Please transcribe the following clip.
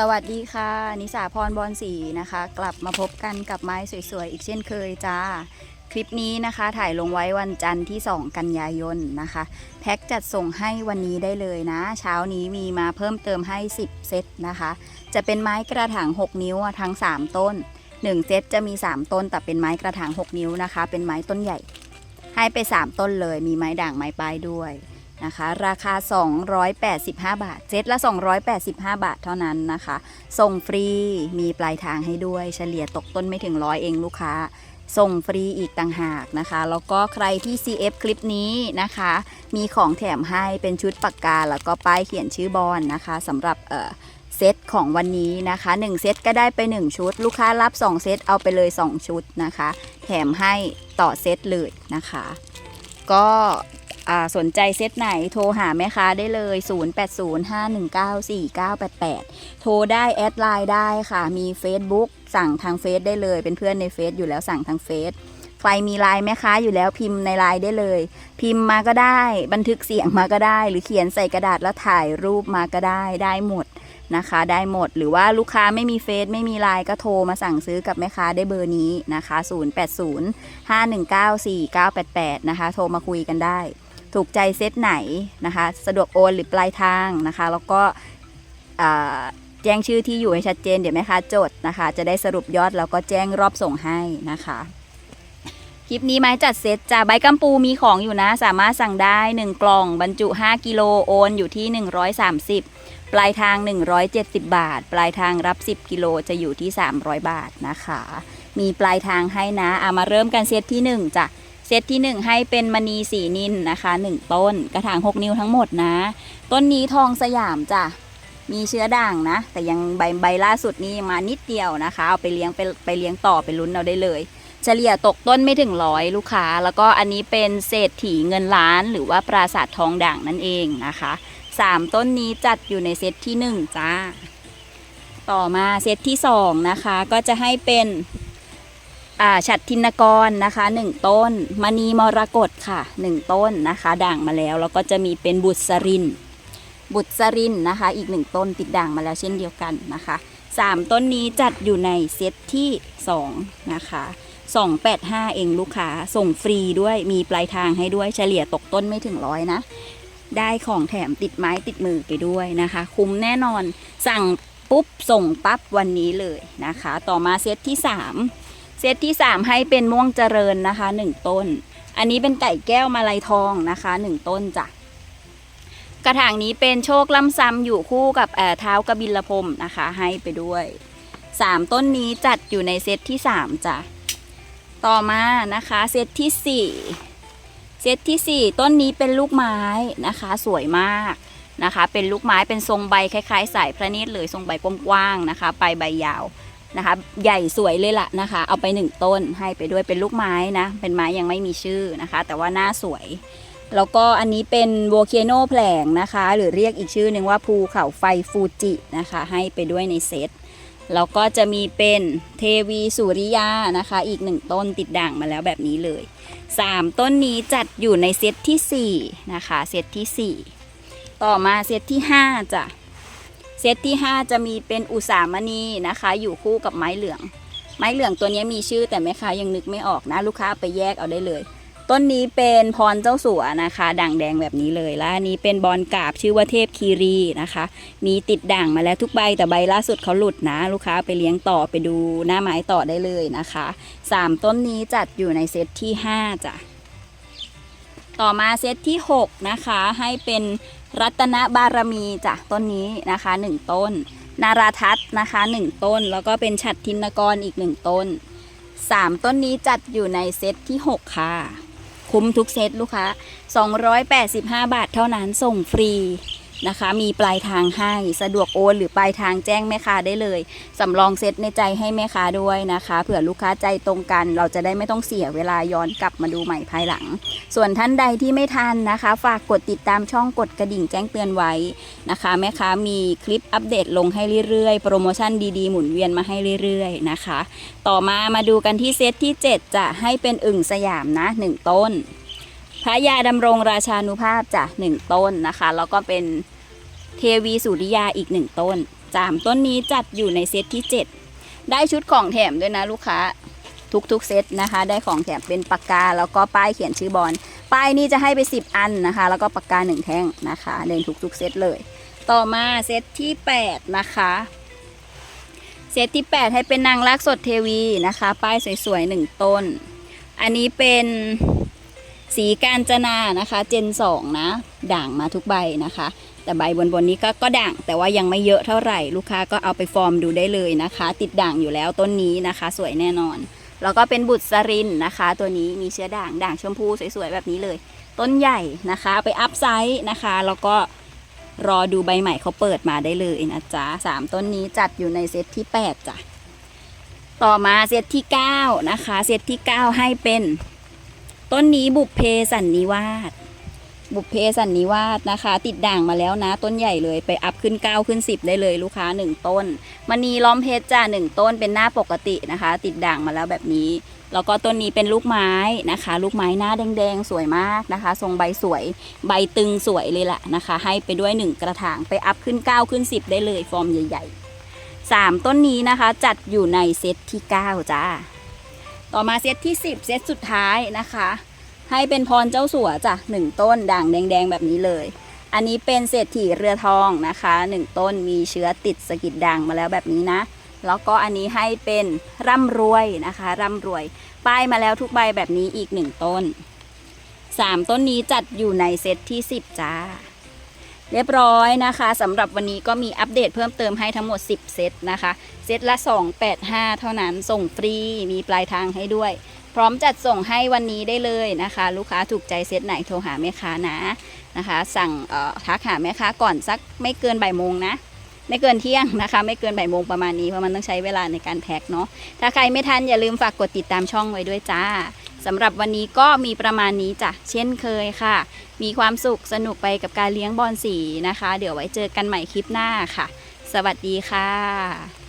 สวัสดีค่ะ นิสาพรบอลสีนะคะ กลับมาพบกันกับไม้สวยๆ อีกเช่นเคยจ้า คลิปนี้นะคะถ่ายลงไว้วันจันทร์ที่ 2 กันยายนนะคะ แพ็คจัดส่งให้วันนี้ได้เลยนะ เช้านี้มีมาเพิ่มเติมให้ 10 เซตนะคะ จะเป็นไม้กระถาง 6 นิ้วทั้ง 3 ต้น 1 เซตจะมี 3 ต้น แต่เป็นไม้กระถาง 6 นิ้วนะคะ เป็นไม้ต้นใหญ่ ให้ไป 3 ต้นเลย มีไม้ด่างไม้ปลายด้วย นะคะ ราคา 285 บาทเซตละ 285 บาทเท่านั้นนะคะ ส่งฟรี มีปลายทางให้ด้วย เฉลี่ยตกต้นไม่ถึงร้อยเองลูกค้า ส่งฟรีอีกต่างหากนะคะ แล้วก็ใครที่ CF คลิปนี้นะคะ มีของแถมให้เป็นชุดปากกา แล้วก็ป้ายเขียนชื่อบอลนะคะสำหรับเอ่อเซตของวันนี้นะคะ 1 เซตก็ได้ไป 1 ชุด ลูกค้ารับ 2 เซตเอาไปเลย 2 ชุดนะคะ แถมให้ต่อเซตเลยนะคะ ก็ สนใจเซตไหนโทรหาแม่ค้าได้เลย 0805194988 โทรได้แอดไลน์ได้ค่ะ มี Facebook สั่งทางเฟซได้เลย เป็นเพื่อนในเฟซอยู่แล้วสั่งทางเฟซใครมีไลน์แม่ค้าอยู่แล้วพิมพ์ในไลน์ได้เลย พิมพ์มาก็ได้ บันทึกเสียงมาก็ได้ หรือเขียนใส่กระดาษแล้วถ่ายรูปมาก็ได้ได้หมดนะคะ ได้หมดหรือว่าลูกค้าไม่มีเฟซไม่มีไลน์ก็โทรมาสั่งซื้อกับแม่ค้าได้เบอร์นี้นะคะ 0805194988 นะคะ โทรมาคุยกันได้ ถูกใจเซตไหนนะคะ สะดวกโอนหรือปลายทางนะคะ แล้วก็แจ้งชื่อที่อยู่ให้ชัดเจนเดี๋ยวแม่ค้าจดนะคะ จะได้สรุปยอดแล้วก็แจ้งรอบส่งให้นะคะคลิปนี้ไม้จัดเซตจ้าใบกัมปูมีของอยู่นะ สามารถสั่งได้ 1 กล่องบรรจุ 5 กิโลโอนอยู่ที่ 130 ปลายทาง 170 บาท ปลายทางรับ 10 กิโลจะอยู่ที่ 300 บาทนะคะ มีปลายทางให้นะเอามาเริ่มกันเซตที่ 1จ้ะ เซตที่ 1 ให้เป็นมณีสีนินนะคะ 1 ต้นกระถาง 6 นิ้วทั้งหมดนะ ต้นนี้ทองสยามจ้ะมีเชื้อด่างนะ แต่ยังใบใบล่าสุดนี้มานิดเดียวนะคะ เอาไปเลี้ยงไปไปเลี้ยงต่อไปลุ้นเอาได้เลย เฉลี่ยตกต้นไม่ถึงร้อยลูกค้า แล้วก็อันนี้เป็นเศรษฐีเงินล้านหรือว่าปราสาททองด่างนั่นเองนะคะสามต้นนี้จัดอยู่ในเซตที่หนึ่งจ้า ต่อมาเซตที่สองนะคะ ก็จะให้เป็น ฉัดทินกรนะคะหนึ่งต้นมณีมรกตค่ะหนึ่งต้นนะคะ ด่างมาแล้ว แล้วก็จะมีเป็นบุษริน บุษรินนะคะ อีกหนึ่งต้นติดด่างมาแล้วเช่นเดียวกันนะคะสามต้นนี้จัดอยู่ในเซตที่สองนะคะ 285 เองลูกค้าส่งฟรีด้วยมีปลายทางให้ด้วยเฉลี่ยตกต้นไม่ถึงร้อยนะ ได้ของแถมติดไม้ติดมือไปด้วยนะคะ คุ้มแน่นอนสั่งปุ๊บส่งปั๊บวันนี้เลยนะคะ ต่อมาเซตที่ 3 เซตที่ 3 ให้เป็นม่วงเจริญนะคะ 1 ต้น อันนี้เป็นไก่แก้วมาลายทองนะคะ 1 ต้นจ้ะกระถางนี้เป็นโชคล่ำซ้ำอยู่คู่กับเอ่อเท้ากระบิลพรมนะคะ ให้ไปด้วย 3 ต้นนี้จัดอยู่ในเซตที่ 3จ้ะต่อมานะคะเซตที่ 4 เซตที่ 4 ต้นนี้เป็นลูกไม้นะคะ สวยมากนะคะ เป็นลูกไม้เป็นทรงใบคล้ายๆ สายพระเนตรเลยทรงใบกว้างๆนะคะปลายใบยาว นะคะ ใหญ่สวยเลยล่ะนะคะ เอาไปหนึ่งต้นให้ไปด้วยเป็นลูกไม้นะ เป็นไม้ยังไม่มีชื่อนะคะ แต่ว่าหน้าสวย แล้วก็อันนี้เป็นโวเคโนแผลงนะคะ หรือเรียกอีกชื่อหนึ่งว่าภูเขาไฟฟูจินะคะ ให้ไปด้วยในเซตแล้วก็จะมีเป็นเทวีสุริยานะคะ อีกหนึ่งต้นติดด่างมาแล้วแบบนี้เลย 3 ต้นนี้จัดอยู่ในเซตที่ 4 นะคะ เซตที่ 4 ต่อมาเซตที่ 5จ้ะ ซตที่ 5 จะมีเป็นอุสามณีนะคะ อยู่คู่กับไม้เหลือง ไม้เหลืองตัวนี้มีชื่อแต่แม่ค้ายังนึกไม่ออกนะ ลูกค้าไปแยกเอาได้เลย ต้นนี้เป็นพรเจ้าสัวนะคะ ด่างแดงแบบนี้เลยและอันนี้เป็นบอลกาบชื่อว่าเทพคีรีนะคะ มีติดด่างมาแล้วทุกใบแต่ใบล่าสุดเขาหลุดนะ ลูกค้าไปเลี้ยงต่อไปดูหน้าไม้ต่อได้เลยนะคะสามต้นนี้จัดอยู่ในเซตที่5จ้ะต่อมาเซตที่ 6 นะคะ ให้เป็น รัตนบารมีจ้ะต้นนี้นะคะ1ต้น นาราทัศนะคะคะ1ต้น แล้วก็เป็นฉัดทินกรอีก1ต้น3ต้นนี้จัดอยู่ในเซตที่6ค่ะ คุ้มทุกเซตลูกค้า285 บาทเท่านั้นส่งฟรี นะคะ มีปลายทางให้สะดวกโอนหรือปลายทางแจ้งแม่ค้าได้เลยสำรองเซตในใจให้แม่ค้าด้วยนะคะ เผื่อลูกค้าใจตรงกัน เราจะได้ไม่ต้องเสียเวลาย้อนกลับมาดูใหม่ภายหลัง ส่วนท่านใดที่ไม่ทันนะคะ ฝากกดติดตามช่องกดกระดิ่งแจ้งเตือนไว้นะคะ แม่ค้ามีคลิปอัปเดตลงให้เรื่อยๆ โปรโมชั่นดีๆหมุนเวียนมาให้เรื่อยๆนะคะ ต่อมามาดูกันที่เซตที่ 7 จะให้เป็นอึ่งสยามนะ 1 ต้น พระยาดำรงราชานุภาพจ้ะหนึ่งต้นนะคะ แล้วก็เป็นเทวีสุริยาอีกหนึ่งต้นสามต้นนี้จัดอยู่ในเซตที่ 7 ได้ชุดของแถมด้วยนะลูกค้าทุกๆเซตนะคะ ได้ของแถมเป็นปากกา แล้วก็ป้ายเขียนชื่อบอลป้ายนี้จะให้ไป 10 อันนะคะ แล้วก็ปากกา1แท่งนะคะในทุกๆเซตเลย ต่อมาเซตที่ 8 นะคะเซตที่ 8 ให้เป็นนางรักสดเทวีนะคะ ป้ายสวยๆหนึ่งต้น อันนี้เป็น สีการจนานะคะเจน 2 นะ ด่างมาทุกใบนะคะ แต่ใบบนบนๆนี้ก็ก็ด่างแต่ว่ายังไม่เยอะเท่าไหร่ลูกค้าก็เอาไปฟอร์มดูได้เลยนะคะ ติดด่างอยู่แล้วต้นนี้นะคะ สวยแน่นอน แล้วก็เป็นบุตรสรินนะคะ ตัวนี้มีเชื้อด่างด่างชมพูสวยๆแบบนี้เลย ต้นใหญ่นะคะไปอัพไซส์นะคะ แล้วก็รอดูใบใหม่เขาเปิดมาได้เลยนะจ๊ะสามต้นนี้จัดอยู่ในเซตที่ 8จ้ะต่อมาเซตที่ 9 นะคะ เซตที่ 9 ให้เป็น ต้นนี้บุพเพสันนิวาสบุพเพสันนิวาสนะคะ ติดด่างมาแล้วนะ ต้นใหญ่เลยไปอัพขึ้น 9 ขึ้น 10 ได้เลยลูกค้า 1 ต้นมณีล้อมเพชรจ้า1ต้นเป็นหน้าปกตินะคะ ติดด่างมาแล้วแบบนี้แล้วก็ต้นนี้เป็นลูกไม้นะคะ ลูกไม้หน้าแดงๆ สวยมากนะคะ ทรงใบสวย ใบตึงสวยเลยแหละนะคะ ให้ไปด้วย 1 กระถางไปอัพขึ้น 9 ขึ้น 10 ได้เลยฟอร์มใหญ่ๆ3ต้นนี้นะคะ จัดอยู่ในเซตที่ 9 จ้า ต่อมาเซตที่ 10 เซตสุดท้ายนะคะ ให้เป็นพรเจ้าสัวจ้ะหนึ่งต้นด่างแดงๆแบบนี้เลย อันนี้เป็นเศรษฐีเรือทองนะคะหนึ่งต้นมีเชื้อติดสะกิดด่างมาแล้วแบบนี้นะ แล้วก็อันนี้ให้เป็นร่ำรวยนะคะ ร่ำรวย ป้ายมาแล้วทุกใบแบบนี้อีกหนึ่งต้นสามต้นนี้จัดอยู่ในเซตที่10จ้า เรียบร้อยนะคะสำหรับวันนี้ก็มีอัปเดตเพิ่มเติมให้ทั้งหมด 10 เซตนะคะ เซตละ 285 เท่านั้นส่งฟรีมีปลายทางให้ด้วย พร้อมจัดส่งให้วันนี้ได้เลยนะคะ ลูกค้าถูกใจเซตไหนโทรหาแม่ค้านะนะคะ สั่งทักหาแม่ค้าก่อนสักไม่เกินบ่ายโมงนะไม่เกินเที่ยงนะคะ ไม่เกินบ่ายโมงประมาณนี้เพราะมันต้องใช้เวลาในการแพ็คเนาะถ้าใครไม่ทันอย่าลืมฝากกดติดตามช่องไว้ด้วยจ้า สำหรับวันนี้ก็มีประมาณนี้จ้ะเช่นเคยค่ะ มีความสุขสนุกไปกับการเลี้ยงบอลสีนะคะ เดี๋ยวไว้เจอกันใหม่คลิปหน้าค่ะ สวัสดีค่ะ